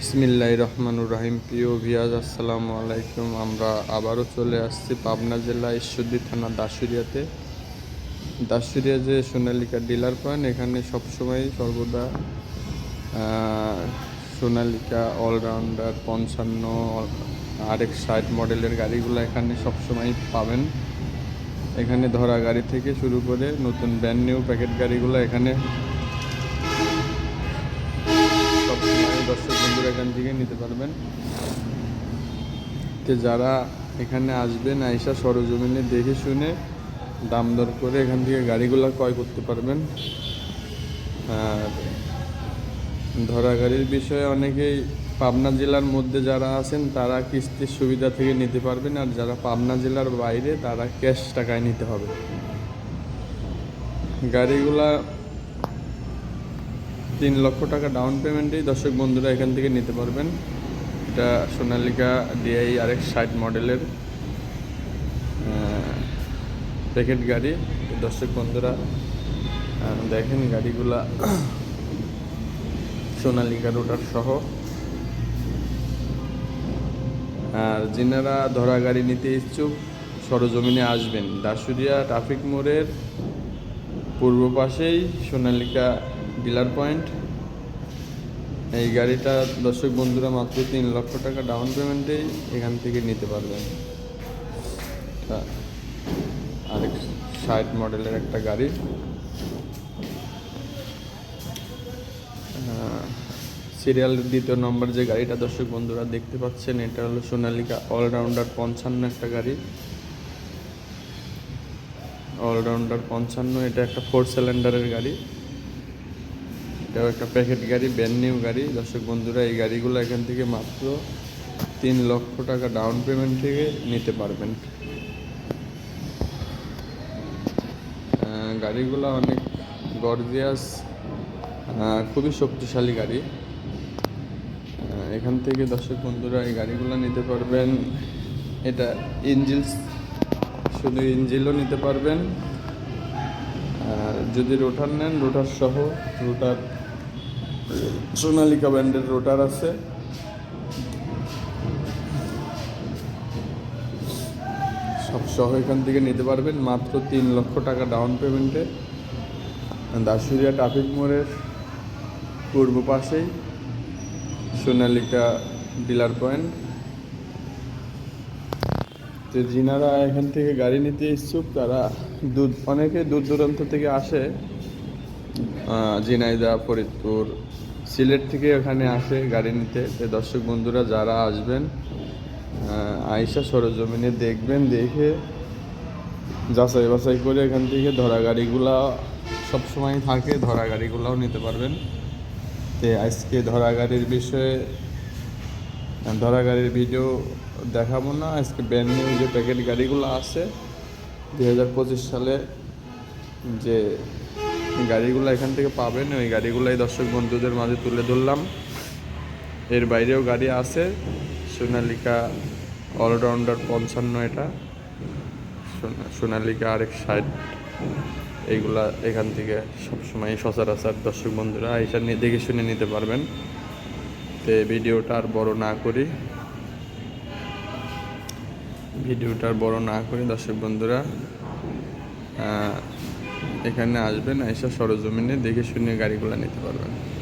বিসমিল্লাহ রহমানুর রহিম। প্রিয় ভিয়াজ, আসসালামু আলাইকুম। আমরা আবারও চলে আসছি পাবনা জেলা ঈশ্বরদী থানা দাসুরিয়াতে দাসুরিয়া যে সোনালিকা ডিলার পয়েন্ট, এখানে সবসময় সর্বদা সোনালিকা অলরাউন্ডার, পঞ্চান্ন আরেক ষাট মডেলের গাড়িগুলো এখানে সবসময় পাবেন। এখানে ধরা গাড়ি থেকে শুরু করে নতুন ব্র্যান্ড নিউ প্যাকেট গাড়িগুলো এখানে এখান থেকে নিতে পারবেন। তো যারা এখানে আসবেন, আইসা সরজমিনে দেখে শুনে দাম দর করে এখান থেকে গাড়িগুলো ক্রয় করতে পারবেন। আর ধরা গাড়ির বিষয়ে অনেকেই পাবনা জেলার মধ্যে যারা আছেন, তারা কিস্তির সুবিধা থেকে নিতে পারবেন। আর যারা পাবনা জেলার বাইরে, তারা ক্যাশ টাকায় নিতে হবে। গাড়িগুলা তিন লক্ষ টাকা ডাউন পেমেন্টেই দর্শক বন্ধুরা এখান থেকে নিতে পারবেন। এটা সোনালিকা ডিআই আরেক ষাট মডেলের প্যাকেট গাড়ি। দর্শক বন্ধুরা দেখেন গাড়িগুলা সোনালিকা রোটার সহ। আর যিনারা ধরা গাড়ি নিতে ইচ্ছুক, সরজমিনে আসবেন। দাসুরিয়া ট্রাফিক মোড়ের পূর্ব পাশেই সোনালিকা ডিলার পয়েন্ট। এই গাড়িটা দর্শক বন্ধুরা মাত্র তিন লক্ষ টাকা ডাউন পেমেন্টেই এখান থেকে নিতে পারবেন। আরেক ষাট মডেলের একটা গাড়ি। সিরিয়াল দ্বিতীয় নম্বর যে গাড়িটা দর্শক বন্ধুরা দেখতে পাচ্ছেন, এটা হলো সোনালিকা অলরাউন্ডার পঞ্চান্ন একটা গাড়ি। অলরাউন্ডার পঞ্চান্ন, এটা একটা ফোর সিলিন্ডারের গাড়ি। এটাও একটা প্যাকেট গাড়ি ব্যান্ড নিউ গাড়ি। দর্শক বন্ধুরা, এই গাড়িগুলো এখান থেকে মাত্র তিন লক্ষ টাকা ডাউন পেমেন্ট থেকে নিতে পারবেন। গাড়িগুলো অনেক গর্জিয়াস খুবই শক্তিশালী গাড়ি। এখান থেকে দর্শক বন্ধুরা, এই গাড়িগুলো নিতে পারবেন। এটা ইঞ্জিল শুধু ইঞ্জিলও নিতে পারবেন। যদি রোটার নেন রোটার সহ রোটার সোনালিকা ব্র্যান্ডের রোটার আছে। সহ এখান থেকে নিতে পারবেন। মাত্র তিন লক্ষ টাকা ডাউন পেমেন্টে দাসুরিয়া ট্রাফিক মোড়ের পূর্ব পাশেই সোনালিকা ডিলার পয়েন্ট তো যিনারা এখান থেকে গাড়ি নিতে ইচ্ছুক, তারা দূর অনেকে দূর দূরান্ত থেকে আসে। ঝিনাইদহ ফরিদপুর, সিলেট থেকে ওখানে আসে গাড়ি নিতে। দর্শক বন্ধুরা, যারা আসবেন আইসা সরজমিনে দেখবেন, দেখে যাচাই বাছাই করে এখান থেকে ধরা গাড়িগুলা সবসময় থাকে, ধরা গাড়িগুলাও নিতে পারবেন। তো আজকে ধরা গাড়ির বিষয়ে, ধরা গাড়ির ভিডিও দেখাবো না। আজকে ব্র্যান্ড নিউ যে প্যাকেট গাড়িগুলো আছে দু হাজার পঁচিশ সালে যে গাড়িগুলো এখান থেকে পাবেন। ওই গাড়িগুলাই দর্শক বন্ধুদের মাঝে তুলে ধরলাম। এর বাইরেও গাড়ি আছে। সোনালিকা অলরাউন্ডার পঞ্চান্ন এটা। সোনা- সোনালিকা আরেক ষাট। এইগুলা এখান থেকে সবসময় সচরাচর দর্শক বন্ধুরা এইসব দেখে শুনে নিতে পারবেন। তো ভিডিওটা আর বড় না করি। ভিডিওটা আর বড় না করি দর্শক বন্ধুরা। এখানে আসবেন এসে সরজমিনে দেখে শুনে গাড়িগুলো নিতে পারবেন।